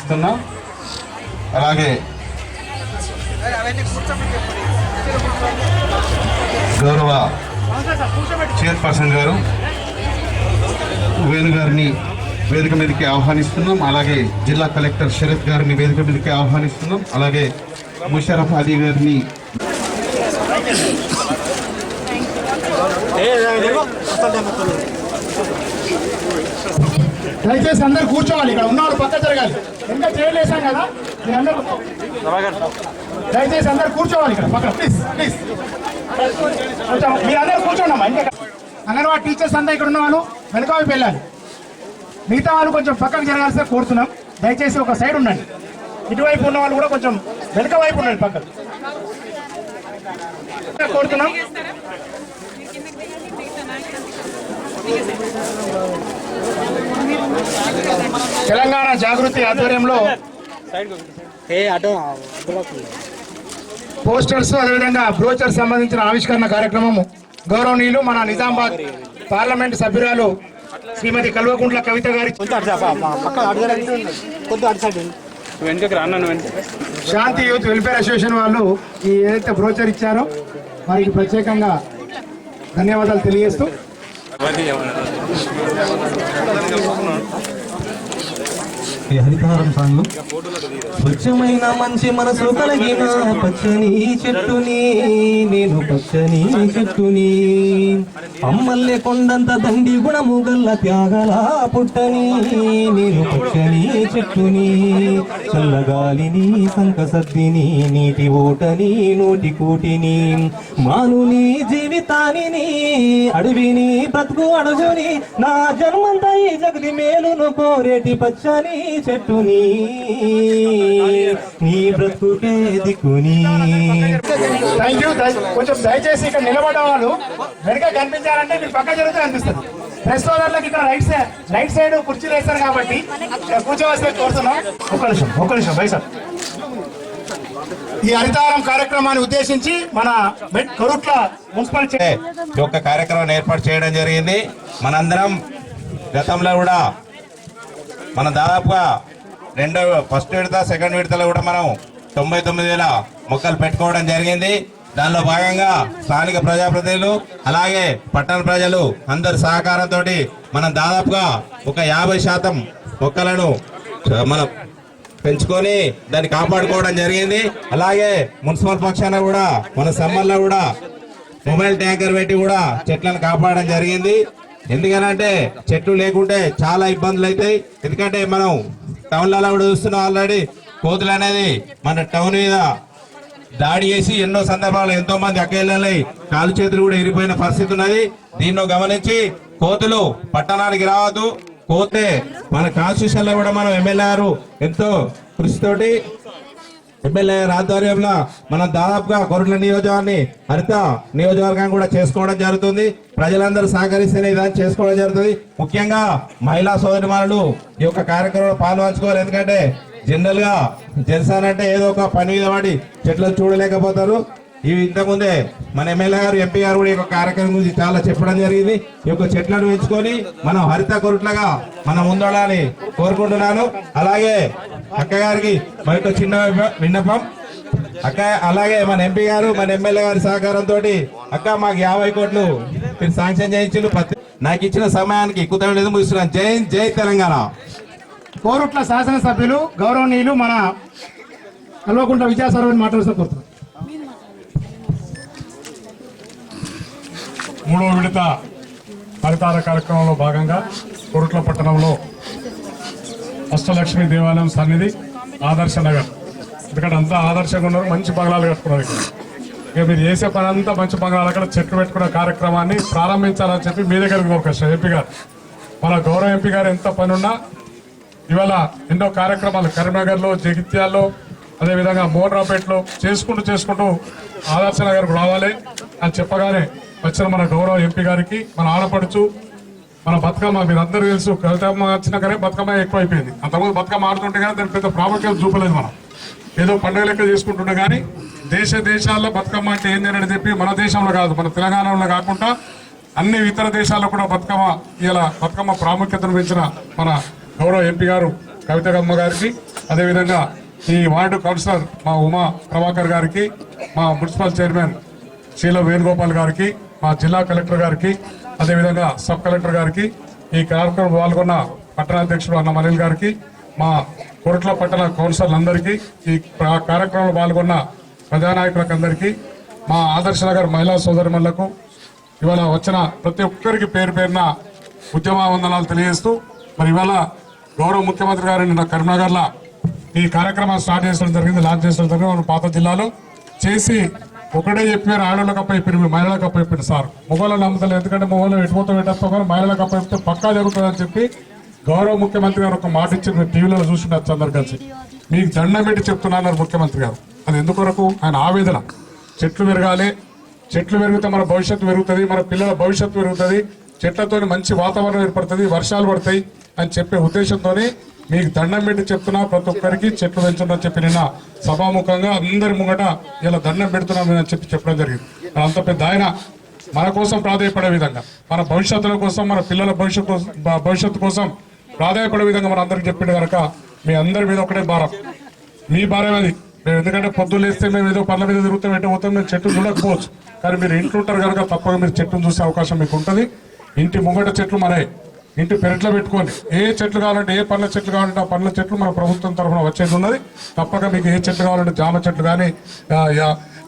ఆహ్వానిస్తున్నాం అలాగే గౌరవ చైర్పర్సన్ గారు వేణు గారిని వేదిక మీదకి ఆహ్వానిస్తున్నాం అలాగే జిల్లా కలెక్టర్ శరత్ గారిని వేదిక మీదకి ఆహ్వానిస్తున్నాం అలాగే ముషరఫ్ అలీ గారిని దయచేసి అందరు కూర్చోవాలి ఇక్కడ. ఉన్నవాళ్ళు పక్క జరగాలి. ఇంకా చేయలేసాం కదా మీరందరూ దయచేసి అందరు కూర్చోవాలి ఇక్కడ పక్కన. ప్లీజ్ ప్లీజ్ కొంచెం మీరందరూ కూర్చోండి అమ్మా ఇంకా అంగన్వాడీ టీచర్స్ అంతా ఇక్కడ ఉన్న వాళ్ళు వెనక వైపు వెళ్ళాలి. మిగతా వాళ్ళు కొంచెం పక్కకు జరగాల్సిన కోరుతున్నాం. దయచేసి ఒక సైడ్ ఉండండి. ఇటువైపు ఉన్న వాళ్ళు కూడా కొంచెం వెనుక వైపు ఉండండి పక్కకు. కోరుతున్నాం. తెలంగాణ జాగృతి ఆధ్వర్యంలో పోస్టర్స్ అదేవిధంగా బ్రోచర్ సంబంధించిన ఆవిష్కరణ కార్యక్రమము గౌరవనీయులు మన నిజామాబాద్ పార్లమెంట్ సభ్యురాలు శ్రీమతి కల్వకుంట్ల కవిత గారి శాంతి యూత్ వెల్ఫేర్ అసోసియేషన్ వాళ్ళు ఈ ఏదైతే బ్రోచర్ ఇచ్చారో వారికి ప్రత్యేకంగా ధన్యవాదాలు తెలియజేస్తూ 我也没结婚呢 ఈ హరితహారం సాంగ్ స్వచ్ఛమైన మంచి మనసు కలిగిన పచ్చని చెట్టుని నేను పచ్చని చెట్టుని. అమ్మల్లే కొండంత దండి గుణము గల్ల త్యాగల పుట్టని నేను పచ్చని చెట్టుని. చల్లగాలిని సంకసద్దిని నీటి ఓటని నోటి కూటిని. మానుని జీవితానిని అడవిని బతుకు అడుగుని. నా జన్మంతా ఈ జగది మేలును కోరేటి పచ్చని చెట్టుని నీ బ్రతుకే దిక్కుని. థ్యాంక్ యూ కొంచెం దయచేసి ఇక్కడ నిలబడ్డ వాళ్ళు వెనక కనిపించాలంటే మీరు పక్క జరిగితే అనిపిస్తుంది ప్రెస్ సోదరులకు ఇక్కడ రైట్ సైడ్ రైట్ సైడ్ కుర్చీలు వేస్తారు కాబట్టి కూర్చోవలసి కోరుతున్నాం. ఒక్క నిమిషం ఒక్క నిమిషం బైసార్ ఈ హరితారం కార్యక్రమాన్ని ఉద్దేశించి మన బెడ్ కొరుట్ల మున్సిపల్ ఈ యొక్క కార్యక్రమాన్ని ఏర్పాటు చేయడం జరిగింది. మనందరం గతంలో కూడా మనం దాదాపుగా రెండో ఫస్ట్ విడత సెకండ్ విడతలో కూడా మనం తొంభై తొమ్మిది వేల మొక్కలు పెట్టుకోవడం జరిగింది. దానిలో భాగంగా స్థానిక ప్రజాప్రతినిధులు అలాగే పట్టణ ప్రజలు అందరి సహకారంతో మనం దాదాపుగా ఒక యాభై శాతం మొక్కలను మనం పెంచుకొని దాన్ని కాపాడుకోవడం జరిగింది. అలాగే మున్సిపల్ పక్షాన కూడా మన సమ్మర్లో కూడా మొబైల్ ట్యాంకర్ పెట్టి కూడా చెట్లను కాపాడడం జరిగింది. ఎందుకనంటే చెట్లు లేకుంటే చాలా ఇబ్బందులు అవుతాయి ఎందుకంటే మనం టౌన్లలో కూడా చూస్తున్నాం ఆల్రెడీ కోతులు అనేది మన టౌన్ మీద దాడి చేసి ఎన్నో సందర్భాలు ఎంతో మంది అకేళ్ళై కాలు చేతులు కూడా ఇరిపోయిన పరిస్థితి ఉన్నది. దీన్ని గమనించి కోతులు పట్టణానికి రావద్దు. కోతే మన కాన్స్టిట్యూషన్లో కూడా మనం ఎమ్మెల్యే గారు ఎంతో కృషితోటి ఎమ్మెల్యే ఆధ్వర్యంలో మనం దాదాపుగా గొర్రెల నియోజకవర్గాన్ని హరిత నియోజకవర్గం కూడా చేసుకోవడం జరుగుతుంది. ప్రజలందరూ సహకరిస్తేనే ఇదాన్ని చేసుకోవడం జరుగుతుంది. ముఖ్యంగా మహిళా సోదరిమారులు ఈ యొక్క కార్యక్రమంలో పాల్పంచుకోవాలి. ఎందుకంటే జనరల్గా జనసేన అంటే ఏదో ఒక పని మీద పడి చెట్లను చూడలేకపోతారు. ఇవి ఇంతకుముందే మన ఎమ్మెల్యే గారు ఎంపీ గారు కూడా ఈ యొక్క కార్యక్రమం గురించి చాలా చెప్పడం జరిగింది. ఈ యొక్క చెట్లను పెంచుకొని మనం హరిత కొరుట్లగా మనం ఉండాలని కోరుకుంటున్నాను. అలాగే అక్క గారికి చిన్న విన్నపం. అక్క అలాగే మన ఎంపీ గారు మన ఎమ్మెల్యే గారి సహకారంతో అక్క మాకు యాభై కోట్లు మీరు శాంక్షన్ చేయించారు నాకు ఇచ్చిన సమయానికి కుతలు ముగిస్తున్నాను జై జై తెలంగాణ. కోరుట్ల శాసనసభ్యులు గౌరవనీయులు మన కల్వకుంట్ల విద్యాసాగర్ మాట్లాడుతూ కోరుతున్నాం. మూడో విడత హరితార కార్యక్రమంలో భాగంగా కొరుట్ల పట్టణంలో అష్టలక్ష్మి దేవాలయం సన్నిధి ఆదర్శ నగర్. ఎందుకంటే అంతా ఆదర్శంగా ఉన్నారు మంచి బంగ్లాలు కట్టుకున్నారు ఇక్కడ. ఇక మీరు చేసే పని అంతా మంచి బంగ్లాలు అక్కడ చెట్లు పెట్టుకునే కార్యక్రమాన్ని ప్రారంభించాలని చెప్పి మీ దగ్గరికి ఒక ఎంపీ గారు. మన గౌరవ ఎంపీ గారు ఎంత పనున్నా ఇవాళ ఎన్నో కార్యక్రమాలు కరీంనగర్లో జగిత్యాల్లో అదేవిధంగా మోడ్రాపేటలో చేసుకుంటూ చేసుకుంటూ ఆదర్శ నగర్కు రావాలి అని చెప్పగానే వచ్చిన మన గౌరవ ఎంపీ గారికి మన ఆడపడుచు మన బతుకమ్మ మీరు అందరూ తెలుసు కవితమ్మ వచ్చినాకనే బతుకమ్మ ఎక్కువ అయిపోయింది అంతకుముందు బతుకమ్మ ఆడుతుంటే కానీ దాని పెద్ద ప్రాముఖ్యత చూపలేదు మనం. ఏదో పండుగ లెక్క చేసుకుంటున్నా కానీ దేశ దేశాల్లో బతుకమ్మ అంటే ఏంది అని చెప్పి మన దేశంలో కాదు మన తెలంగాణలో కాకుండా అన్ని ఇతర దేశాల్లో కూడా బతుకమ్మ ఇలా బతుకమ్మ ప్రాముఖ్యతను పెంచిన మన గౌరవ ఎంపీ గారు కవితగమ్మ గారికి అదేవిధంగా ఈ వార్డు కౌన్సిలర్ మా ఉమా ప్రభాకర్ గారికి మా మున్సిపల్ చైర్మన్ శీల వేణుగోపాల్ గారికి మా జిల్లా కలెక్టర్ గారికి అదేవిధంగా సబ్ కలెక్టర్ గారికి ఈ కార్యక్రమం పాల్గొన్న పట్టణాధ్యక్షుడు అన్న మనిల్ గారికి మా కొరట్ల పట్టణ కౌన్సిలర్లందరికీ ఈ కార్యక్రమంలో పాల్గొన్న ప్రజానాయకులకు అందరికీ మా ఆదర్శ నగర్ మహిళా సోదరిమణులకు ఇవాళ వచ్చిన ప్రతి ఒక్కరికి పేరు పేరున ఉద్యమ వందనాలు తెలియజేస్తూ మరి ఇవాళ గౌరవ ముఖ్యమంత్రి గారు నిన్న కరీంనగర్లో ఈ కార్యక్రమం స్టార్ట్ చేసడం జరిగింది లాంచ్ చేసడం జరిగింది మన పాత జిల్లాలో చేసి ఒకటే చెప్పారు ఆడవాళ్ళకి అప్ప చెప్పారు మహిళలకు అప్ప చెప్పారు సార్. మొగోళ్ళని నమ్ముతలేదు ఎందుకంటే మొగోళ్ళు ఎటుపోతే పెట్టేస్తాం కానీ మహిళలకు అప్ప చెప్తే పక్కా జరుగుతుందని చెప్పి గౌరవ ముఖ్యమంత్రి గారు ఒక మాట ఇచ్చి మీరు టీవీలో చూసినట్టు అందరు కలిసి. మీకు దండం పెట్టి చెప్తున్నారు ముఖ్యమంత్రి గారు. అది ఎందుకొరకు? ఆయన ఆవేదన. చెట్లు పెరగాలి. చెట్లు పెరిగితే మన భవిష్యత్తు పెరుగుతుంది. మన పిల్లల భవిష్యత్తు పెరుగుతుంది. చెట్లతో మంచి వాతావరణం ఏర్పడుతుంది. వర్షాలు పడతాయి అని చెప్పే ఉద్దేశంతోనే మీకు దండం పెట్టి చెప్తున్నా ప్రతి ఒక్కరికి చెట్లు పెంచుందని చెప్పి నిన్న సభాముఖంగా అందరి ముంగట ఇలా దండం పెడుతున్నాం అని చెప్పి చెప్పడం జరిగింది. అంత పెద్ద ఆయన మన కోసం ప్రాధాయపడే విధంగా మన భవిష్యత్తుల కోసం మన పిల్లల భవిష్యత్తు కోసం- భవిష్యత్తు కోసం ప్రాధాయపడే విధంగా మన అందరికి చెప్పిండు కనుక మీ అందరి మీద ఒకటే భారం. మీ భారం అది. మేము ఎందుకంటే పొద్దున్న లేస్తే మేము ఏదో పనుల మీద తిరుగుతాం ఎటు పోతాం మేము చెట్టు చూడకపోవచ్చు. కానీ మీరు ఇంట్లో ఉంటారు కనుక తప్పక మీరు చెట్టును చూసే అవకాశం మీకు ఉంటుంది. ఇంటి ముంగట చెట్లు మనే ఇంటి పెరట్లో పెట్టుకోండి. ఏ చెట్లు కావాలంటే ఏ పండ్ల చెట్లు కావాలంటే ఆ పండ్ల చెట్లు మన ప్రభుత్వం తరఫున వచ్చేది ఉన్నది. తప్పక మీకు ఏ చెట్లు కావాలంటే జామ చెట్లు కానీ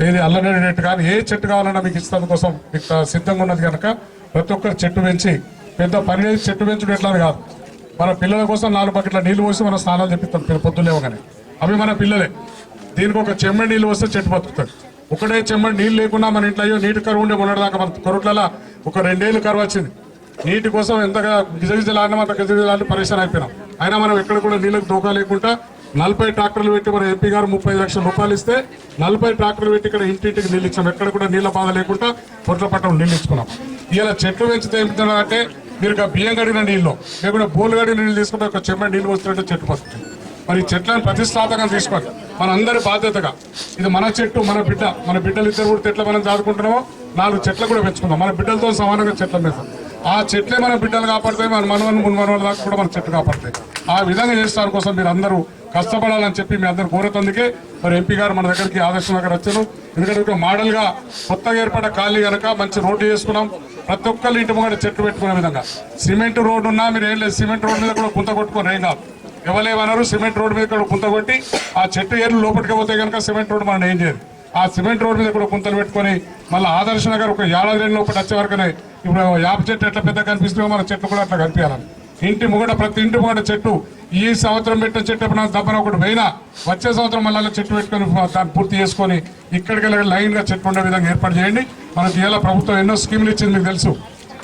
ఏది అల్లనేటట్టు కానీ ఏ చెట్టు కావాలన్నా మీకు ఇస్తాం కోసం. మీకు సిద్ధంగా ఉన్నది కనుక ప్రతి ఒక్కరు చెట్టు పెంచి పెద్ద పని చేసి చెట్టు పెంచుడు ఎట్లా కాదు. మన పిల్లల కోసం నాలుగు బకెట్ల నీళ్ళు పోసి మనం స్నానాలు చెప్పిస్తాం పొద్దులేవగానే అవి మన పిల్లలే. దీనికి ఒక చెమ్మడి నీళ్ళు వస్తే చెట్టు బతుకుతుంది ఒకటే చెమ్మడి నీళ్ళు లేకుండా మన ఇంట్లో అయ్యో నీటి కరువు ఉండే మొన్నటిదాకా మన కొరట్లలో ఒక రెండేళ్ళు కరువు వచ్చింది. నీటి కోసం ఎంతగా గిజగిజలాడినా అంత గిజగిజలాడి పరిశ్రమ అయిపోయినాం. అయినా మనం ఎక్కడ కూడా నీళ్ళకి దోకా లేకుండా నలభై ట్రాక్టర్లు పెట్టి మన ఎంపీ గారు ముప్పై లక్షల రూపాయలు ఇస్తే నలభై ట్రాక్టర్లు పెట్టి ఇక్కడ ఇంటింటికి నీళ్ళు ఇచ్చాం. ఎక్కడ కూడా నీళ్ళ బాధ లేకుండా పొట్ల పట్టం నీళ్ళు ఇచ్చుకున్నాం. ఇలా చెట్లు పెంచితే ఏమిటంటే మీరు ఇక బియ్యం కడిగిన నీళ్ళు లేకుంటే బోలు కడిగిన నీళ్ళు తీసుకుంటే ఒక చెమ్మ నీళ్ళు వస్తున్నట్టు చెట్టు పడుతుంది మరి చెట్లను ప్రతిష్టాతకంగా తీసుకోవాలి. మనందరి బాధ్యతగా. ఇది మన చెట్టు మన బిడ్డ. మన బిడ్డలు ఇద్దరు కూడా చెట్లు మనం చదువుకుంటున్నామో నాలుగు చెట్లు కూడా పెంచుకుందాం. మన బిడ్డలతో సమానంగా చెట్ల మీద. ఆ చెట్లే మన బిడ్డలు కాపాడతాయి మన మనవన్ మున్మనవల దాకా కూడా మన చెట్లు కాపాడతాయి. ఆ విధంగా చేస్తారు కోసం మీరు అందరూ కష్టపడాలని చెప్పి మీ అందరు కోరుతందుకే మరి ఎంపీ గారు మన దగ్గరికి ఆదర్శం దగ్గర వచ్చారు. ఎందుకంటే మోడల్గా మోడల్ కొత్తగా ఏర్పడ్డ ఖాళీ కనుక మంచి రోడ్డు చేసుకున్నాం. ప్రతి ఒక్కళ్ళు ఇంటి ముంగట చెట్టు పెట్టుకునే విధంగా. సిమెంట్ రోడ్డు ఉన్నా మీరు ఏం లేదు సిమెంట్ రోడ్డు మీద కూడా గుంత కొట్టుకొని ఏం కాదు. ఎవరేమన్నారు సిమెంట్ రోడ్డు మీద కూడా గుంత కొట్టి ఆ చెట్టు ఏర్లు లోపలికి పోతే కనుక సిమెంట్ రోడ్డు మనం ఏం చేయదు. ఆ సిమెంట్ రోడ్డు మీద కూడా గుంతలు పెట్టుకొని మళ్ళీ ఆదర్శ నగర్ ఒక ఏడాది రెండు లోపల వచ్చే వరకునే ఇప్పుడు యాప చెట్టు ఎట్లా పెద్ద కనిపిస్తుందో మన చెట్లు కూడా అట్లా కనిపించాలని. ఇంటి ముగడ ప్రతి ఇంటి ముగడ చెట్టు ఈ సంవత్సరం పెట్టిన చెట్టు ఎప్పుడు దబ్బన ఒకటి పోయినా వచ్చే సంవత్సరం మళ్ళీ చెట్టు పెట్టుకొని దాన్ని పూర్తి చేసుకొని ఇక్కడికి వెళ్ళి లైన్గా చెట్టు ఉండే విధంగా ఏర్పాటు చేయండి. మనకి ఇలా ప్రభుత్వం ఎన్నో స్కీములు ఇచ్చింది మీకు తెలుసు.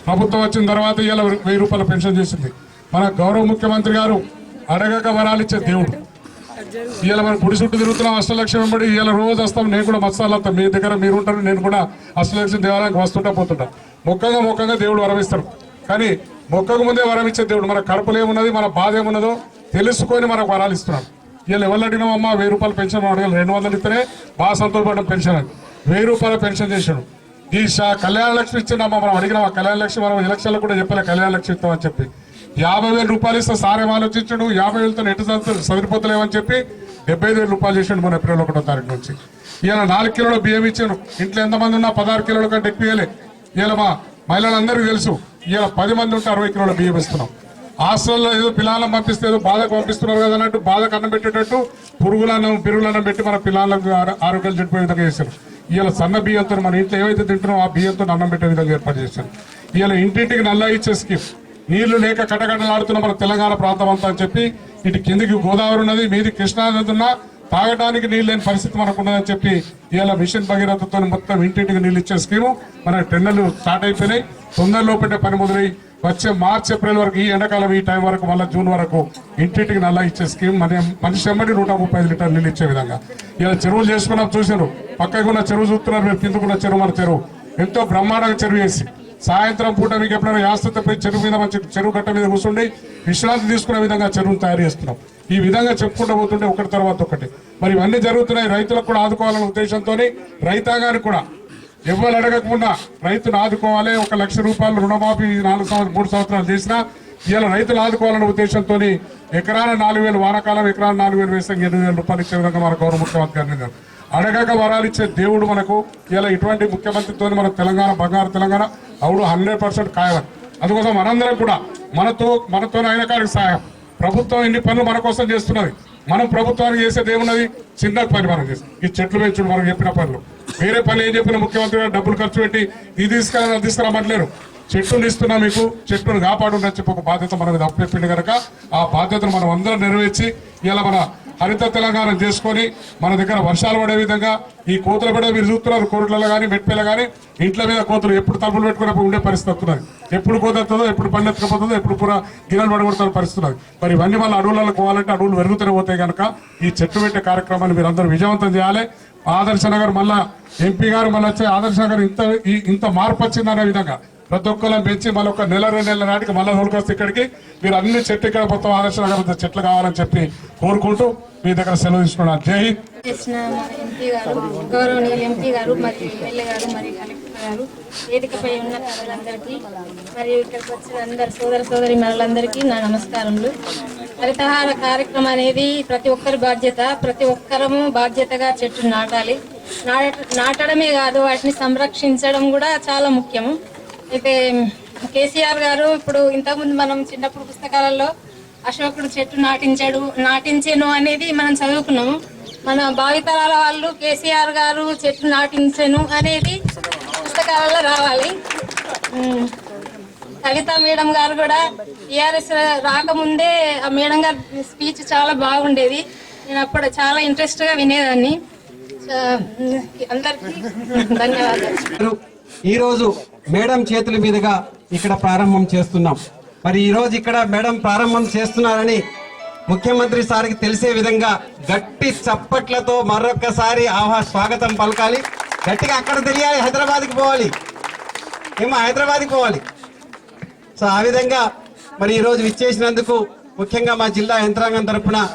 ప్రభుత్వం వచ్చిన తర్వాత ఇలా వెయ్యి రూపాయల పెన్షన్ చేసింది. మన గౌరవ ముఖ్యమంత్రి గారు అడగక వరాలు ఇచ్చే దేవుడు. ఇవాళ మనం గుడి చుట్టూ తిరుగుతున్నాం అష్టలక్ష్యం వెంబడి ఇవాళ రోజు వస్తాం నేను కూడా మత్స్యాలు వస్తాం మీ దగ్గర మీరు ఉంటారు నేను కూడా అష్టలక్ష్యం దేవాలయానికి వస్తుంటా పోతుంటా. మొక్కగా మొక్కగా దేవుడు వరమిస్తాడు. కానీ మొక్కకు ముందే వరం ఇచ్చే దేవుడు మన కడుపులో ఏమున్నది మన బాధ ఏమున్నదో తెలుసుకొని మనకు వరాలు ఇస్తున్నాడు. వీళ్ళు ఎవరు అడిగినామమ్మా వెయ్యి రూపాయలు పెన్షన్ మనం అడగాలి రెండు వందలు ఇస్తేనే బాగా సంతోషపడడం పెన్షన్ అని. వెయ్యి రూపాయల పెన్షన్ చేశాడు. ఈ షా కళ్యాణ లక్ష్మి ఇచ్చిందమ్మా మనం అడిగినాం కళ్యాణలక్ష్మి కళ్యాణ లక్ష్మి మనం ఎలక్షన్లో కూడా చెప్పలే కళ్యాణ లక్ష్మి ఇస్తామని చెప్పి. యాభై వేల రూపాయలు ఇస్తే సారేం ఆలోచించాడు? యాభై వేలతో ఎటు చదువు చెప్పి డెబ్బై ఐదు వేల రూపాయలు చేసాడు మన ఏప్రిల్ ఒకటో తారీఖు నుంచి. ఈయన నాలుగు కిలోల బియ్యం ఇచ్చాను ఇంట్లో ఎంతమంది ఉన్నా పదహారు కిలోల కంటే ఎక్కువ ఇలా మా మహిళలందరికీ తెలుసు ఇలా పది మంది ఉంటే అరవై కిలోల బియ్యం ఇస్తున్నాం హాస్టల్లో ఏదో పిల్లలను పంపిస్తే ఏదో బాధకు పంపిస్తున్నారు కదా అన్నట్టు బాధకు అన్నం పెట్టేటట్టు పురుగులన్నం పిరుగులన్నం పెట్టి మన పిల్లలకు ఆరోగ్యాలు చెడిపోయే విధంగా చేశారు. ఇలా సన్న బియ్యంతో మన ఇంట్లో ఏవైతే తింటున్నామో ఆ బియ్యంతో అన్నం పెట్టే విధంగా ఏర్పాటు చేశారు. ఇలా ఇంటింటికి నల్ల ఇచ్చే స్కీమ్. నీళ్ళు లేక కటకటలాడుతున్న మన తెలంగాణ ప్రాంతం అంతా అని చెప్పి ఇటు కిందికి గోదావరి ఉన్నది మీది కృష్ణానది ఉన్నా తాగడానికి నీళ్ళు లేని పరిస్థితి మనకు ఉన్నదని చెప్పి ఇవాళ మిషన్ భగీరథతో మొత్తం ఇంటింటికి నీళ్ళు ఇచ్చే స్కీము. మన టెండర్లు స్టార్ట్ అయిపోయినాయి. తొందరలో పెట్టే పని మొదలై వచ్చే మార్చి ఏప్రిల్ వరకు ఈ ఎండాకాలం ఈ టైం వరకు మళ్ళీ జూన్ వరకు ఇంటింటికి నల్లా ఇచ్చే స్కీమ్. మన మనిషి ఎమ్మడి నూట ముప్పై ఐదు లీటర్లు నీళ్ళు ఇచ్చే విధంగా. ఇలా చెరువులు చేసుకున్నాం చూసారు పక్కకు ఉన్న చెరువు చూస్తున్నారు మీరు కిందకున్న చెరువు మన చెరువు. ఎంతో బ్రహ్మాండంగా చెరువు వేసి సాయంత్రం పూట మీకు ఎప్పుడైనా యాస్తత పోయి చెరువు మీద మంచి చెరువు గట్ట మీద కూర్చుండి విశ్రాంతి తీసుకునే విధంగా చెరువును తయారు చేస్తున్నాం. ఈ విధంగా చెప్పుకుంటూ పోతుంటే ఒకటి తర్వాత ఒకటి. మరి ఇవన్నీ జరుగుతున్నాయి. రైతులకు కూడా ఆదుకోవాలనే ఉద్దేశంతో రైతాంగానికి కూడా ఎవరు అడగకుండా రైతును ఆదుకోవాలి. ఒక లక్ష రూపాయలు రుణమాఫీ నాలుగు సంవత్సరాలు మూడు సంవత్సరాలు చేసినా ఇలా రైతులు ఆదుకోవాలనే ఉద్దేశంతో ఎకరాన నాలుగు వేలు వానాకాలం ఎకరాన నాలుగు వేలు వేస్తే ఎనిమిది వేల రూపాయలు ఇచ్చే విధంగా మన గౌరవ ముఖ్యమంత్రి గారు అడగక వరాలు ఇచ్చే దేవుడు మనకు ఇలా ఇటువంటి ముఖ్యమంత్రితో మన తెలంగాణ బంగారు తెలంగాణ అవుడు హండ్రెడ్ పర్సెంట్ ఖాయమని అందుకోసం మనందరం కూడా మనతో మనతో అయిన కాడికి సహాయం ప్రభుత్వం ఎన్ని పనులు మన కోసం చేస్తున్నది? మనం ప్రభుత్వానికి చేసేది ఏమున్నది చిన్న పని మనం చేస్తాం. ఈ చెట్లు పెంచుడు మనం చెప్పిన పనులు. వేరే పనులు ఏం చెప్పిన ముఖ్యమంత్రి గారు డబ్బులు ఖర్చు పెట్టి ఇది తీసుకురా అది తీసుకురామంటలేరు చెట్టును ఇస్తున్నా మీకు చెట్టును కాపాడు అని చెప్పి ఒక బాధ్యత మన మీద అప్పచెప్పింది కనుక ఆ బాధ్యతను మనం అందరం నెరవేర్చి ఇలా మన హరిత తెలంగాణ చేసుకొని మన దగ్గర వర్షాలు పడే విధంగా ఈ కోతులు కూడా మీరు చూస్తున్నారు కోరుట్లలో కానీ మెట్పేల కానీ ఇంట్ల మీద కోతులు ఎప్పుడు తప్పులు పెట్టుకున్నప్పుడు ఉండే పరిస్థితి వస్తున్నది. ఎప్పుడు కోతెత్తుందో ఎప్పుడు పళ్ళు ఎత్తుకపోతుందో ఎప్పుడు కూడా గిన్నెలు పడగొడుతున్న పరిస్థితి మరి ఇవన్నీ మళ్ళీ అడవులలో పోవాలంటే అడవులు పెరుగుతూనే పోతాయి కనుక ఈ చెట్టు పెట్టే కార్యక్రమాన్ని మీరు అందరూ విజయవంతం చేయాలి. ఆదర్శ నగర్ మళ్ళా ఎంపీ గారు మళ్ళీ వచ్చే ఆదర్శ నగర్ ఇంత ఇంత మార్పు వచ్చిందనే విధంగా ప్రతి ఒక్కరిని పెంచి మళ్ళీ ఒక నెల రెండు నెలల నాటికి మళ్ళీ తోలుకొస్తే ఇక్కడికి. మీరు అన్ని చెట్టు ఇక్కడ మొత్తం ఆదర్శ చెట్లు కావాలని చెప్పి కోరుకుంటూ మీ దగ్గర సెలవు తీసుకున్నాను. జై హింద్. ఎంపీ గారు గౌరవనీయులు ఎంపీ గారు మరి ఎమ్మెల్యే గారు కలెక్టర్ గారు వేదికపై ఉన్న ప్రజలందరికీ మరియు ఇక్కడికి వచ్చిన అందరు సోదర సోదరి మనులందరికీ నా నమస్కారములు. హరితహార కార్యక్రమం అనేది ప్రతి ఒక్కరి బాధ్యత ప్రతి ఒక్కరము బాధ్యతగా చెట్టు నాటాలి. నాట- నాటడమే కాదు వాటిని సంరక్షించడం కూడా చాలా ముఖ్యము. అయితే కేసీఆర్ గారు ఇప్పుడు ఇంతకుముందు మనం చిన్నప్పుడు పుస్తకాలలో అశోకుడు చెట్టు నాటించాడు నాటించాను అనేది మనం చదువుకున్నాము మన భావితరాల వాళ్ళు కేసీఆర్ గారు చెట్టు నాటించాను అనేది పుస్తకాలలో రావాలి. కవిత మేడం గారు కూడా టీఆర్ఎస్ రాకముందే ఆ మేడం గారి స్పీచ్ చాలా బాగుండేది. నేను అప్పుడు చాలా ఇంట్రెస్ట్గా వినేదాన్ని. అందరికీ ధన్యవాదాలు. ఈరోజు మేడం చేతుల మీదుగా ఇక్కడ ప్రారంభం చేస్తున్నాం. మరి ఈరోజు ఇక్కడ మేడం ప్రారంభం చేస్తున్నారని ముఖ్యమంత్రి సార్కి తెలిసే విధంగా గట్టి చప్పట్లతో మరొకసారి ఆహా స్వాగతం పలకాలి. గట్టిగా అక్కడ తెలియాలి హైదరాబాద్కి పోవాలి. ఏమో హైదరాబాద్కి పోవాలి. సో ఆ విధంగా మరి ఈరోజు విచ్చేసినందుకు ముఖ్యంగా మా జిల్లా యంత్రాంగం తరఫున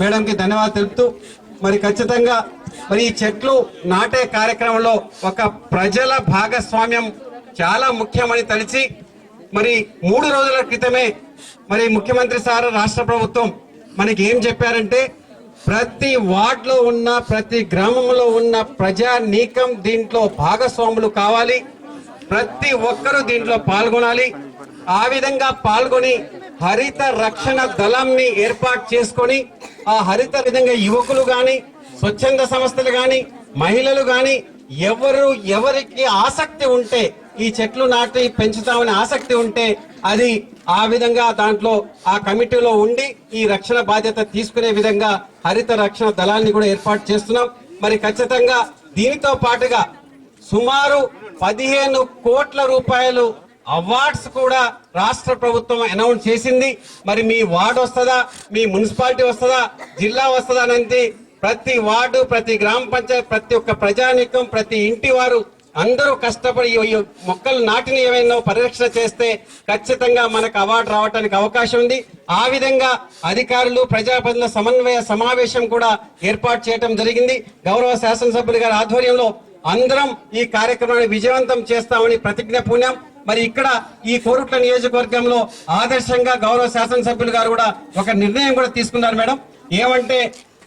మేడంకి ధన్యవాదాలు తెలుపుతూ మరి ఖచ్చితంగా మరి ఈ చెట్లు నాటే కార్యక్రమంలో ఒక ప్రజల భాగస్వామ్యం చాలా ముఖ్యమని తలిచి మరి మూడు రోజుల క్రితమే మరి ముఖ్యమంత్రి సార్ రాష్ట్ర ప్రభుత్వం మనకి ఏం చెప్పారంటే ప్రతి వార్డులో ఉన్న ప్రతి గ్రామంలో ఉన్న ప్రజా నీకం దీంట్లో భాగస్వాములు కావాలి. ప్రతి ఒక్కరూ దీంట్లో పాల్గొనాలి. ఆ విధంగా పాల్గొని హరిత రక్షణ దళంని ఏర్పాటు చేసుకొని ఆ హరిత విధంగా యువకులు కానీ స్వచ్ఛంద సంస్థలు కానీ మహిళలు కానీ ఎవరు ఎవరికి ఆసక్తి ఉంటే ఈ చెట్లు నాటి పెంచుతామని ఆసక్తి ఉంటే అది ఆ విధంగా దాంట్లో ఆ కమిటీలో ఉండి ఈ రక్షణ బాధ్యత తీసుకునే విధంగా హరిత రక్షణ దళాన్ని కూడా ఏర్పాటు చేస్తున్నాం. మరి ఖచ్చితంగా దీనితో పాటుగా సుమారు పదిహేను కోట్ల రూపాయలు అవార్డ్స్ కూడా రాష్ట్ర ప్రభుత్వం అనౌన్స్ చేసింది. మరి మీ వార్డు వస్తుందా? మీ మున్సిపాలిటీ వస్తుందా? జిల్లా వస్తుందా అనేది ప్రతి వార్డు ప్రతి గ్రామ పంచాయతీ ప్రతి ఒక్క ప్రజానీకం ప్రతి ఇంటి వారు అందరూ కష్టపడి మొక్కలు నాటిన ఏమైనా పరిరక్షణ చేస్తే ఖచ్చితంగా మనకు అవార్డు రావడానికి అవకాశం ఉంది. ఆ విధంగా అధికారులు ప్రజాప్రతినిధుల సమన్వయ సమావేశం కూడా ఏర్పాటు చేయడం జరిగింది. గౌరవ శాసనసభ్యులు గారి ఆధ్వర్యంలో అందరం ఈ కార్యక్రమాన్ని విజయవంతం చేస్తామని ప్రతిజ్ఞ పూణ్యం మరి ఇక్కడ ఈ కోరుట్ల నియోజకవర్గంలో ఆదర్శంగా గౌరవ శాసనసభ్యులు గారు కూడా ఒక నిర్ణయం కూడా తీసుకున్నారు మేడం. ఏమంటే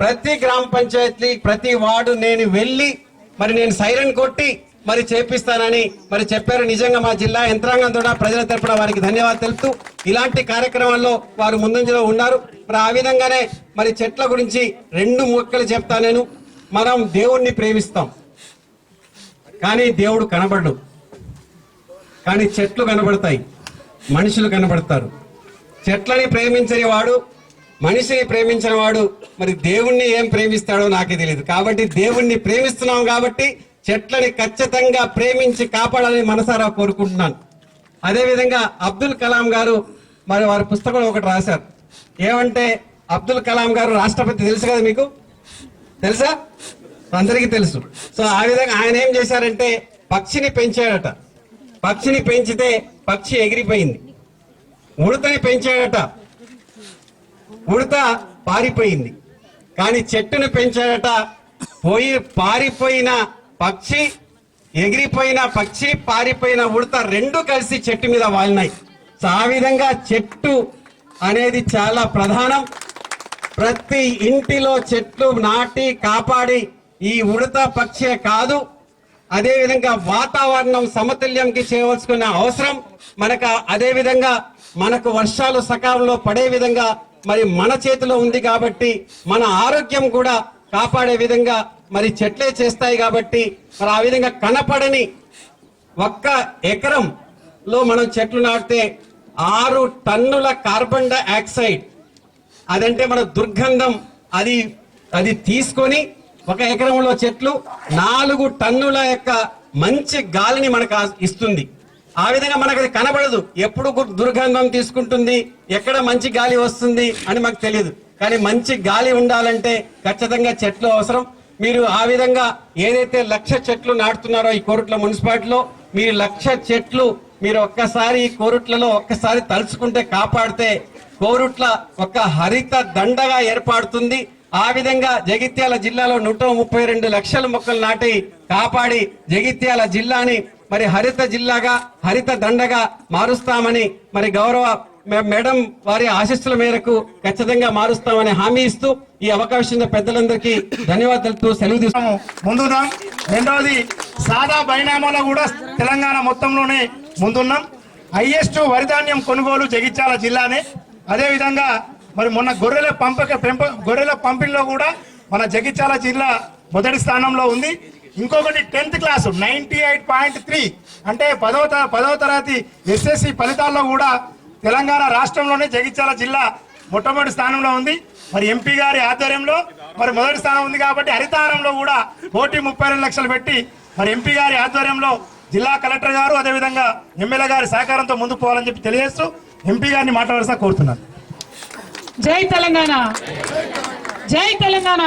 ప్రతి గ్రామ పంచాయతీ ప్రతి వార్డు నేను వెళ్ళి మరి నేను సైరన్ కొట్టి మరి చేపిస్తానని మరి చెప్పారు. నిజంగా మా జిల్లా యంత్రాంగం కూడా ప్రజల తరపున వారికి ధన్యవాదాలు తెలుపుతూ ఇలాంటి కార్యక్రమాల్లో వారు ముందంజలో ఉన్నారు. మరి ఆ విధంగానే మరి చెట్ల గురించి రెండు మొక్కలు చెప్తా నేను. మనం దేవుణ్ణి ప్రేమిస్తాం. కానీ దేవుడు కనబడడు. కానీ చెట్లు కనబడతాయి. మనుషులు కనబడతారు. చెట్లని ప్రేమించని వాడు మనిషిని ప్రేమించిన వాడు మరి దేవుణ్ణి ఏం ప్రేమిస్తాడో నాకే తెలియదు కాబట్టి దేవుణ్ణి ప్రేమిస్తున్నాం కాబట్టి చెట్లని ఖచ్చితంగా ప్రేమించి కాపాడాలని మనసారా కోరుకుంటున్నాను. అదేవిధంగా అబ్దుల్ కలాం గారు మరి వారి పుస్తకంలో ఒకటి రాశారు. ఏమంటే అబ్దుల్ కలాం గారు రాష్ట్రపతి తెలుసు కదా మీకు? తెలుసా? అందరికీ తెలుసు. సో ఆ విధంగా ఆయన ఏం చేశారంటే పక్షిని పెంచాడట. పక్షిని పెంచితే పక్షి ఎగిరిపోయింది. ఉడతని పెంచాడట. ఉడత పారిపోయింది. కానీ చెట్టును పెంచాడట. పోయి పారిపోయిన పక్షి ఎగిరిపోయిన పక్షి పారిపోయిన ఉడత రెండు కలిసి చెట్టు మీద వాలినాయి. సో ఆ విధంగా చెట్టు అనేది చాలా ప్రధానం. ప్రతి ఇంటిలో చెట్లు నాటి కాపాడి ఈ ఉడత పక్షే కాదు. అదేవిధంగా వాతావరణం సమతుల్యంకి చేయవలసిన అవసరం. మనకు అదేవిధంగా మనకు వర్షాలు సకాలంలో పడే విధంగా మరి మన చేతిలో ఉంది కాబట్టి మన ఆరోగ్యం కూడా కాపాడే విధంగా మరి చెట్లే చేస్తాయి కాబట్టి మరి ఆ విధంగా కనపడని ఒక్క ఎకరం లో మనం చెట్లు నాటితే ఆరు టన్నుల కార్బన్ డైఆక్సైడ్ అదంటే మన దుర్గంధం అది అది తీసుకొని ఒక ఎకరంలో చెట్లు నాలుగు టన్నుల యొక్క మంచి గాలిని మనకు ఇస్తుంది. ఆ విధంగా మనకు అది కనబడదు. ఎప్పుడు దుర్గంధం తీసుకుంటుంది ఎక్కడ మంచి గాలి వస్తుంది అని మాకు తెలియదు కానీ మంచి గాలి ఉండాలంటే ఖచ్చితంగా చెట్లు అవసరం. మీరు ఆ విధంగా ఏదైతే లక్ష చెట్లు నాటుతున్నారో ఈ కోరుట్ల మున్సిపాలిటీలో మీరు లక్ష చెట్లు మీరు ఒక్కసారి ఈ కోరుట్లలో ఒక్కసారి తలుచుకుంటే కాపాడితే కోరుట్ల ఒక హరిత దండగా ఏర్పడుతుంది. ఆ విధంగా జగిత్యాల జిల్లాలో నూట ముప్పై రెండు లక్షల మొక్కలు నాటి కాపాడి జగిత్యాల జిల్లాని మరి హరిత జిల్లాగా హరిత దండగా మారుస్తామని మరి గౌరవ మే- మేడం వారి ఆశీస్సుల మేరకు ఖచ్చితంగా మారుస్తామని హామీ ఇస్తూ ఈ అవకాశం పెద్దలందరికీ ధన్యవాదాలతో సెలవు తీసుకున్నాము ముందున్నాం. రెండవది సాదా బైనామాలో కూడా తెలంగాణ మొత్తంలోనే ముందున్నాం. హైయెస్ట్ వరిధాన్యం కొనుగోలు జగిత్యాల జిల్లానే. అదేవిధంగా మరి మొన్న గొర్రెల పంపక పెంప గొర్రెల పంపిణీలో కూడా మన జగిత్యాల జిల్లా మొదటి స్థానంలో ఉంది. ఇంకొకటి tenth class ninety eight point three అంటే పదవ త- పదవ తరగతి ఎస్ఎస్సి ఫలితాల్లో కూడా తెలంగాణ రాష్ట్రంలోనే జగిత్యాల జిల్లా మొట్టమొదటి స్థానంలో ఉంది. మరి ఎంపీ గారి ఆధ్వర్యంలో మరి మొదటి స్థానం ఉంది కాబట్టి హరితారంలో కూడా కోటి ముప్పై రెండు లక్షలు పెట్టి మరి ఎంపీ గారి ఆధ్వర్యంలో జిల్లా కలెక్టర్ గారు అదేవిధంగా ఎమ్మెల్యే గారి సహకారంతో ముందుకు పోవాలని చెప్పి తెలియజేస్తూ ఎంపీ గారిని మాట్లాడాల్సిన కోరుతున్నాను. జై తెలంగాణ! జై తెలంగాణ!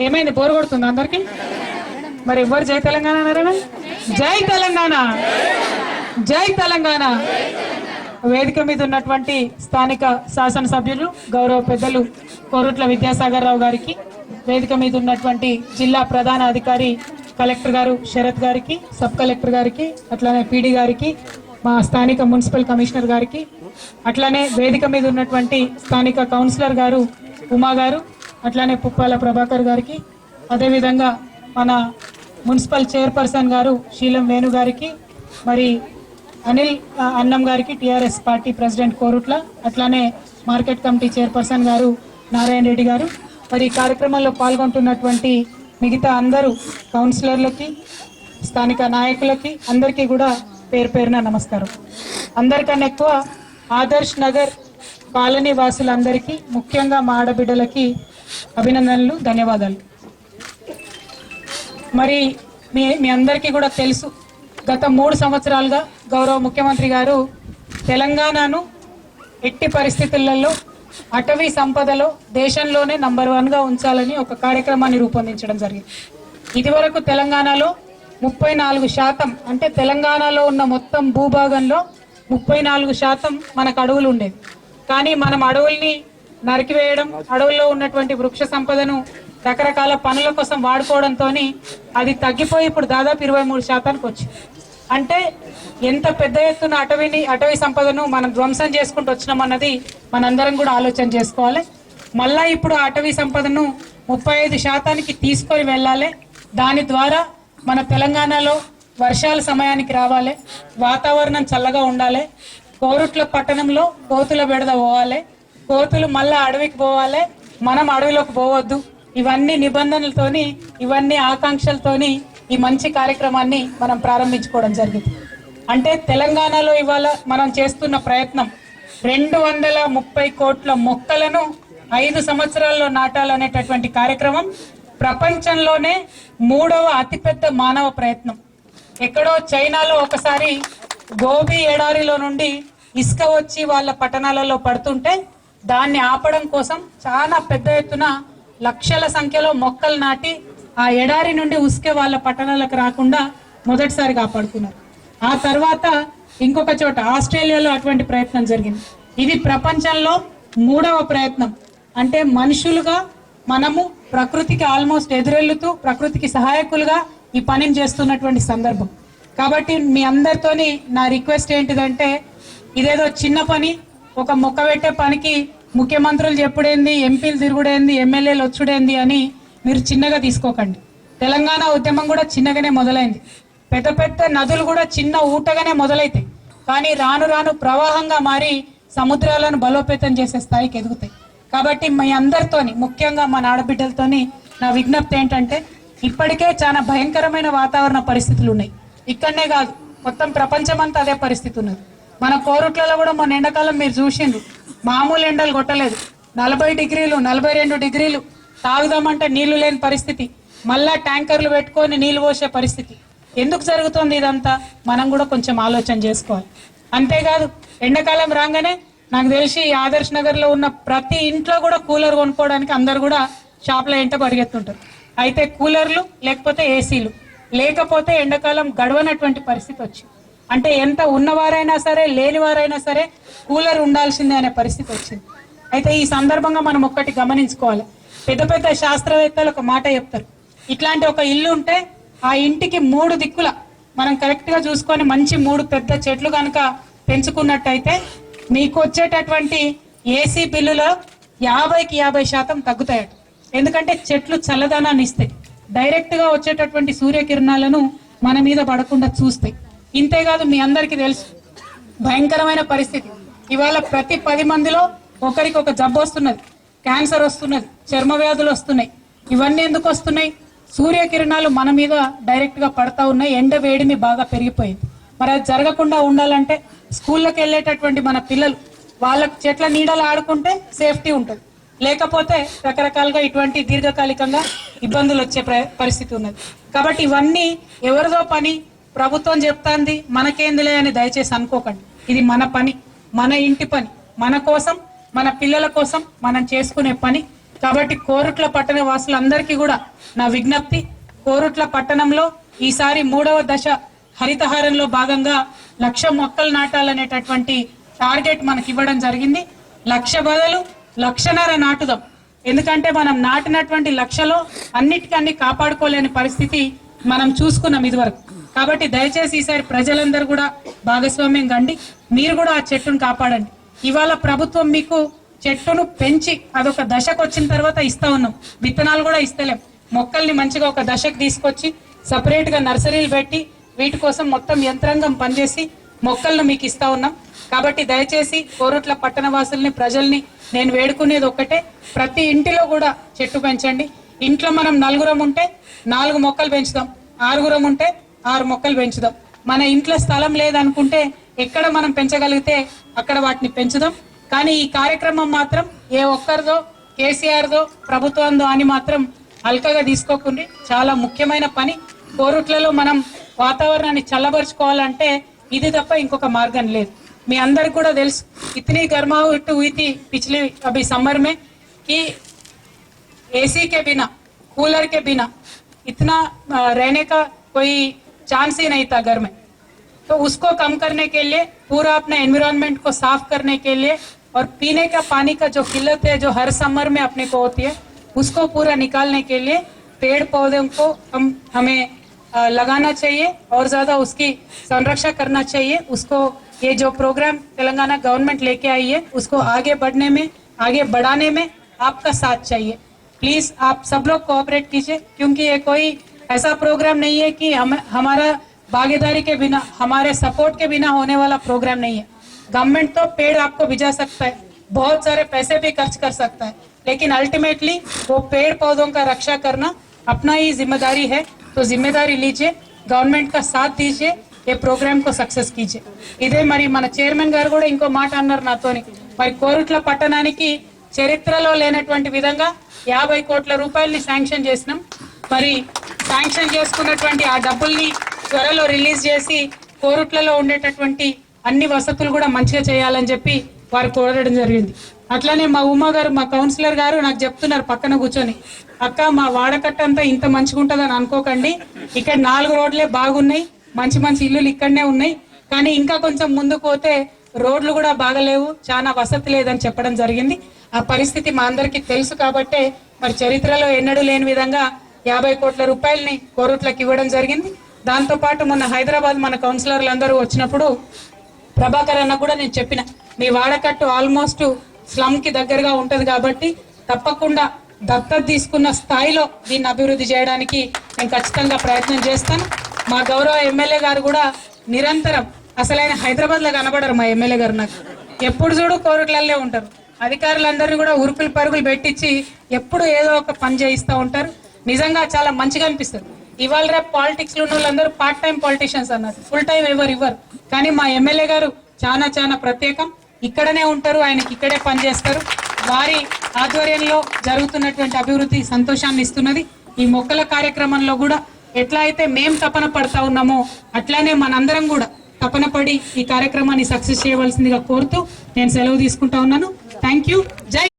ఏమైంది? బోరు కొడుతుంది అందరికీ? మరి ఎవరు జై తెలంగాణ అన్నారా జై తెలంగాణ. జై తెలంగాణ. వేదిక మీద ఉన్నటువంటి స్థానిక శాసనసభ్యులు గౌరవ పెద్దలు కోరుట్ల విద్యాసాగర్ రావు గారికి వేదిక మీద ఉన్నటువంటి జిల్లా ప్రధాన అధికారి కలెక్టర్ గారు శరత్ గారికి సబ్ కలెక్టర్ గారికి అట్లానే పీడీ గారికి మా స్థానిక మున్సిపల్ కమిషనర్ గారికి అట్లానే వేదిక మీద ఉన్నటువంటి స్థానిక కౌన్సిలర్ గారు ఉమా గారు అట్లానే పుప్పాల ప్రభాకర్ గారికి అదేవిధంగా మన మున్సిపల్ చైర్పర్సన్ గారు శీలం వేణు గారికి మరి అనిల్ అన్నం గారికి టీఆర్ఎస్ పార్టీ ప్రెసిడెంట్ కోరుట్ల అట్లానే మార్కెట్ కమిటీ చైర్పర్సన్ గారు నారాయణ రెడ్డి గారు. మరి ఈ కార్యక్రమంలో పాల్గొంటున్నటువంటి మిగతా అందరూ కౌన్సిలర్లకి స్థానిక నాయకులకి అందరికీ కూడా పేరు పేరున నమస్కారం. అందరికన్నా ఎక్కువ ఆదర్శ్ నగర్ కాలనీ వాసులందరికీ ముఖ్యంగా మా ఆడబిడ్డలకి అభినందనలు ధన్యవాదాలు. మరి మీ మీ అందరికీ కూడా తెలుసు గత మూడు సంవత్సరాలుగా గౌరవ ముఖ్యమంత్రి గారు తెలంగాణను ఎట్టి పరిస్థితులలో అటవీ సంపదలో దేశంలోనే నంబర్ వన్గా ఉంచాలని ఒక కార్యక్రమాన్ని రూపొందించడం జరిగింది. ఇదివరకు తెలంగాణలో ముప్పై నాలుగు శాతం అంటే తెలంగాణలో ఉన్న మొత్తం భూభాగంలో ముప్పై నాలుగు శాతం మనకు అడవులు ఉండేవి. కానీ మనం అడవుల్ని నరికివేయడం అడవుల్లో ఉన్నటువంటి వృక్ష సంపదను రకరకాల పనుల కోసం వాడుకోవడంతో అది తగ్గిపోయి ఇప్పుడు దాదాపు ఇరవై మూడు శాతానికి వచ్చింది. అంటే ఎంత పెద్ద ఎత్తున అటవీని అటవీ సంపదను మనం ధ్వంసం చేసుకుంటూ వచ్చినామన్నది మనందరం కూడా ఆలోచన చేసుకోవాలి. మళ్ళా ఇప్పుడు ఆ అటవీ సంపదను ముప్పై ఐదు శాతానికి తీసుకొని వెళ్ళాలి. దాని ద్వారా మన తెలంగాణలో వర్షాల సమయానికి రావాలి. వాతావరణం చల్లగా ఉండాలి. కోరుట్ల పట్టణంలో కోతుల బెడద పోవాలి. కోతులు మళ్ళా అడవికి పోవాలి. మనం అడవిలోకి పోవద్దు. ఇవన్నీ నిబంధనలతోని ఇవన్నీ ఆకాంక్షలతోని ఈ మంచి కార్యక్రమాన్ని మనం ప్రారంభించుకోవడం జరిగింది. అంటే తెలంగాణలో ఇవాళ మనం చేస్తున్న ప్రయత్నం రెండు వందల ముప్పై కోట్ల మొక్కలను ఐదు సంవత్సరాల్లో నాటాలనేటటువంటి కార్యక్రమం ప్రపంచంలోనే మూడవ అతిపెద్ద మానవ ప్రయత్నం. ఎక్కడో చైనాలో ఒకసారి గోబీ ఎడారిలో నుండి ఇసుక వచ్చి వాళ్ళ పట్టణాలలో పడుతుంటే దాన్ని ఆపడం కోసం చాలా పెద్ద ఎత్తున లక్షల సంఖ్యలో మొక్కలు నాటి ఆ ఎడారి నుండి ఉసుకే వాళ్ళ పట్టణాలకు రాకుండా మొదటిసారి కాపాడుకున్నారు. ఆ తర్వాత ఇంకొక చోట ఆస్ట్రేలియాలో అటువంటి ప్రయత్నం జరిగింది. ఇది ప్రపంచంలో మూడవ ప్రయత్నం. అంటే మనుషులుగా మనము ప్రకృతికి ఆల్మోస్ట్ ఎదురెళ్ళుతూ ప్రకృతికి సహాయకులుగా ఈ పనిని చేస్తున్నటువంటి సందర్భం. కాబట్టి మీ అందరితోని నా రిక్వెస్ట్ ఏంటిదంటే ఇదేదో చిన్న పని ఒక మొక్క పెట్టే పనికి ముఖ్యమంత్రులు చెప్పుడేంది ఎంపీలు తిరుగుడేంది ఎమ్మెల్యేలు వచ్చుడేంది అని మీరు చిన్నగా తీసుకోకండి. తెలంగాణ ఉద్యమం కూడా చిన్నగానే మొదలైంది. పెద్ద పెద్ద నదులు కూడా చిన్న ఊటగానే మొదలైతాయి. కానీ రాను రాను ప్రవాహంగా మారి సముద్రాలను బలోపేతం చేసే స్థాయికి ఎదుగుతాయి. కాబట్టి మీ అందరితోని ముఖ్యంగా మన ఆడబిడ్డలతోని నా విజ్ఞప్తి ఏంటంటే ఇప్పటికే చాలా భయంకరమైన వాతావరణ పరిస్థితులు ఉన్నాయి ఇక్కడనే కాదు మొత్తం ప్రపంచమంతా అదే పరిస్థితి ఉన్నది మన కోరుట్లలో కూడా మొన్న ఎండాకాలం మీరు చూసిండ్రు. మామూలు ఎండలు కొట్టలేదు. నలభై డిగ్రీలు నలభై రెండు డిగ్రీలు తాగుదామంటే నీళ్ళు లేని పరిస్థితి. మళ్ళా ట్యాంకర్లు పెట్టుకొని నీళ్ళు పోసే పరిస్థితి. ఎందుకు జరుగుతుంది ఇదంతా? మనం కూడా కొంచెం ఆలోచన చేసుకోవాలి. అంతేకాదు ఎండాకాలం రాగానే నాకు తెలిసి ఈ ఆదర్శ్ నగర్లో ఉన్న ప్రతి ఇంట్లో కూడా కూలర్ కొనుక్కోవడానికి అందరు కూడా షాప్ల ఎంట పరిగెత్తుంటారు. అయితే కూలర్లు లేకపోతే ఏసీలు. లేకపోతే ఎండాకాలం గడవనటువంటి పరిస్థితి వచ్చింది అంటే ఎంత ఉన్నవారైనా సరే లేనివారైనా సరే కూలర్ ఉండాల్సిందే అనే పరిస్థితి వచ్చింది. అయితే ఈ సందర్భంగా మనం ఒక్కటి గమనించుకోవాలి. పెద్ద పెద్ద శాస్త్రవేత్తలు ఒక మాట చెప్తారు. ఇట్లాంటి ఒక ఇల్లు ఉంటే ఆ ఇంటికి మూడు దిక్కుల మనం కరెక్ట్గా చూసుకొని మంచి మూడు పెద్ద చెట్లు కనుక పెంచుకున్నట్టయితే మీకు వచ్చేటటువంటి ఏసీ బిల్లులో యాభైకి యాభై శాతం తగ్గుతాయట. ఎందుకంటే చెట్లు చల్లదనాన్ని ఇస్తాయి. డైరెక్ట్గా వచ్చేటటువంటి సూర్యకిరణాలను మన మీద పడకుండా చూస్తాయి. ఇంతేకాదు మీ అందరికీ తెలుసు భయంకరమైన పరిస్థితి. ఇవాళ ప్రతి పది మందిలో ఒకరికి ఒక జబ్బు వస్తున్నది క్యాన్సర్ వస్తున్నది చర్మ వ్యాధులు వస్తున్నాయి. ఇవన్నీ ఎందుకు వస్తున్నాయి? సూర్యకిరణాలు మన మీద డైరెక్ట్గా పడతా ఉన్నాయి ఎండ వేడిమి బాగా పెరిగిపోయింది. మరి అది జరగకుండా ఉండాలంటే స్కూళ్ళకి వెళ్ళేటటువంటి మన పిల్లలు వాళ్ళకు చెట్ల నీడలు ఆడుకుంటే సేఫ్టీ ఉంటుంది. లేకపోతే రకరకాలుగా ఇటువంటి దీర్ఘకాలికంగా ఇబ్బందులు వచ్చే ప్ర- పరిస్థితి ఉన్నది. కాబట్టి ఇవన్నీ ఎవరిదో పని ప్రభుత్వం చెప్తాంది మనకేందులే అని దయచేసి అనుకోకండి. ఇది మన పని మన ఇంటి పని మన కోసం మన పిల్లల కోసం మనం చేసుకునే పని. కాబట్టి కోరుట్ల పట్టణ వాసులందరికీ కూడా నా విజ్ఞప్తి కోరుట్ల పట్టణంలో ఈసారి మూడవ దశ హరితహారంలో భాగంగా లక్ష మొక్కలు నాటాలనేటటువంటి టార్గెట్ మనకి ఇవ్వడం జరిగింది. లక్ష బదులు లక్షన్నర నాటుదాం. ఎందుకంటే మనం నాటినటువంటి లక్షలో అన్నిటికన్నీ కాపాడుకోలేని పరిస్థితి మనం చూసుకున్నాం ఇదివరకు. కాబట్టి దయచేసి ఈసారి ప్రజలందరూ కూడా భాగస్వామ్యం కండి. మీరు కూడా ఆ చెట్టును కాపాడండి. ఇవాళ ప్రభుత్వం మీకు చెట్టును పెంచి అదొక దశకు వచ్చిన తర్వాత ఇస్తా ఉన్నాం. విత్తనాలు కూడా ఇస్తలేం. మొక్కల్ని మంచిగా ఒక దశకు తీసుకొచ్చి సపరేట్గా నర్సరీలు పెట్టి వీటి కోసం మొత్తం యంత్రాంగం పనిచేసి మొక్కలను మీకు ఇస్తా ఉన్నాం. కాబట్టి దయచేసి కోరుట్ల పట్టణ వాసుల్ని ప్రజల్ని నేను వేడుకునేది ఒక్కటే. ప్రతి ఇంటిలో కూడా చెట్టు పెంచండి. ఇంట్లో మనం నలుగురం ఉంటే నాలుగు మొక్కలు పెంచుదాం ఆరుగురం ఉంటే ఆరు మొక్కలు పెంచుదాం మన ఇంట్లో స్థలం లేదనుకుంటే ఎక్కడ మనం పెంచగలిగితే అక్కడ వాటిని పెంచుదాం కానీ ఈ కార్యక్రమం మాత్రం ఏ ఒక్కరిదో కేసీఆర్దో ప్రభుత్వందో అని మాత్రం అల్కగా తీసుకోకుండా చాలా ముఖ్యమైన పని కోరుట్లలో మనం వాతావరణాన్ని చల్లబరుచుకోవాలంటే ఇది తప్ప ఇంకొక మార్గం లేదు మీ అందరికి కూడా తెలుసు ఇతని గర్మాహట్ हुई थी पिछले अभी समर में कि एसी के बिना कूलर के बिना इतना अ, रहने का कोई चांस ही नहीं था घर में। तो उसको कम करने के लिए, पूरा अपने एनवायरनमेंट को साफ़ करने के लिए और पीने का पानी का जो किल्लत है, जो हर समर में अपने को होती है, उसको पूरा निकालने के लिए पेड़ पौधों को हम, हमें लगाना चाहिए और ज़्यादा उसकी संरक्षा करना चाहिए। उसको ये जो प्रोग्राम तेलंगाना गवर्नमेंट लेके आई है, उसको आगे बढ़ने में, आगे बढ़ाने में आपका साथ चाहिए। प्लीज़ आप सब लोग कोऑपरेट कीजिए, क्योंकि ये कोई ऐसा प्रोग्राम नहीं है कि हम, हमारा भागीदारी के बिना, हमारे सपोर्ट के बिना होने वाला प्रोग्राम नहीं है। गवर्नमेंट तो पेड़ आपको भिजा सकता है, बहुत सारे पैसे भी खर्च कर सकता है, लेकिन अल्टीमेटली वो पेड़ पौधों का रक्षा करना अपना ही ज़िम्मेदारी है। तो ज़िम्मेदारी लीजिए, गवर्नमेंट का साथ दीजिए, ये प्रोग्राम को सक्सेस कीजिए। इधे मरी मन चेयरमैन గారు इंको ఇంకో మాట అన్నారు నాతోని మరి కోరుట్ల పట్టణానికి చరిత్రలో లేనటువంటి విధంగా యాభై కోట్ల రూపాయలని శాంక్షన్ చేసుకున్నటువంటి ఆ డబ్బుల్ని త్వరలో రిలీజ్ చేసి కోరుట్లలో ఉండేటటువంటి అన్ని వసతులు కూడా మంచిగా చేయాలని చెప్పి వారు కోరడం జరిగింది. అట్లానే మా ఉమా గారు మా కౌన్సిలర్ గారు నాకు చెప్తున్నారు పక్కన కూర్చొని. అక్క మా వాడకట్ట అంతా ఇంత మంచిగా ఉంటుందని అనుకోకండి. ఇక్కడ నాలుగు రోడ్లే బాగున్నాయి. మంచి మంచి ఇల్లులు ఇక్కడనే ఉన్నాయి. కానీ ఇంకా కొంచెం ముందుకు పోతే రోడ్లు కూడా బాగలేవు. చాలా వసతి లేదని చెప్పడం జరిగింది. ఆ పరిస్థితి మా అందరికీ తెలుసు కాబట్టే మరి చరిత్రలో ఎన్నడూ లేని విధంగా యాభై కోట్ల రూపాయలని కోరుట్లకు ఇవ్వడం జరిగింది. దాంతో పాటు మొన్న హైదరాబాద్ మన కౌన్సిలర్లు అందరూ వచ్చినప్పుడు ప్రభాకర్ అన్న కూడా నేను చెప్పిన మీ వాడకట్టు ఆల్మోస్ట్ స్లమ్కి దగ్గరగా ఉంటుంది కాబట్టి తప్పకుండా దత్తత తీసుకున్న స్థాయిలో దీన్ని అభివృద్ధి చేయడానికి నేను ఖచ్చితంగా ప్రయత్నం చేస్తాను. మా గౌరవ ఎమ్మెల్యే గారు కూడా నిరంతరం అసలు ఆయన హైదరాబాద్లో కనబడరు మా ఎమ్మెల్యే గారు నాకు. ఎప్పుడు చూడు కోరికలల్లే ఉంటారు. అధికారులందరినీ కూడా ఉరుకులు పరుగులు పెట్టించి ఎప్పుడు ఏదో ఒక పని చేయిస్తూ ఉంటారు. నిజంగా చాలా మంచిగా అనిపిస్తుంది. ఇవాళ రేపు పాలిటిక్స్లో ఉన్న వాళ్ళందరూ పార్ట్ టైం పాలిటిషియన్స్ అన్నారు. ఫుల్ టైం ఎవరు ఇవ్వరు. కానీ మా ఎమ్మెల్యే గారు చాలా చాలా ప్రత్యేకం. ఇక్కడనే ఉంటారు ఆయనకి ఇక్కడే పనిచేస్తారు వారి ఆధ్వర్యంలో జరుగుతున్నటువంటి అభివృద్ధి సంతోషాన్ని ఇస్తున్నది. ఈ మొక్కల కార్యక్రమంలో కూడా ఎట్లా అయితే మేం తపన పడతా ఉన్నామో అట్లానే మనందరం కూడా తపన పడి ఈ కార్యక్రమాన్ని సక్సెస్ చేయవలసిందిగా కోరుతూ నేను సెలవు తీసుకుంటా ఉన్నాను. థ్యాంక్ యూ జై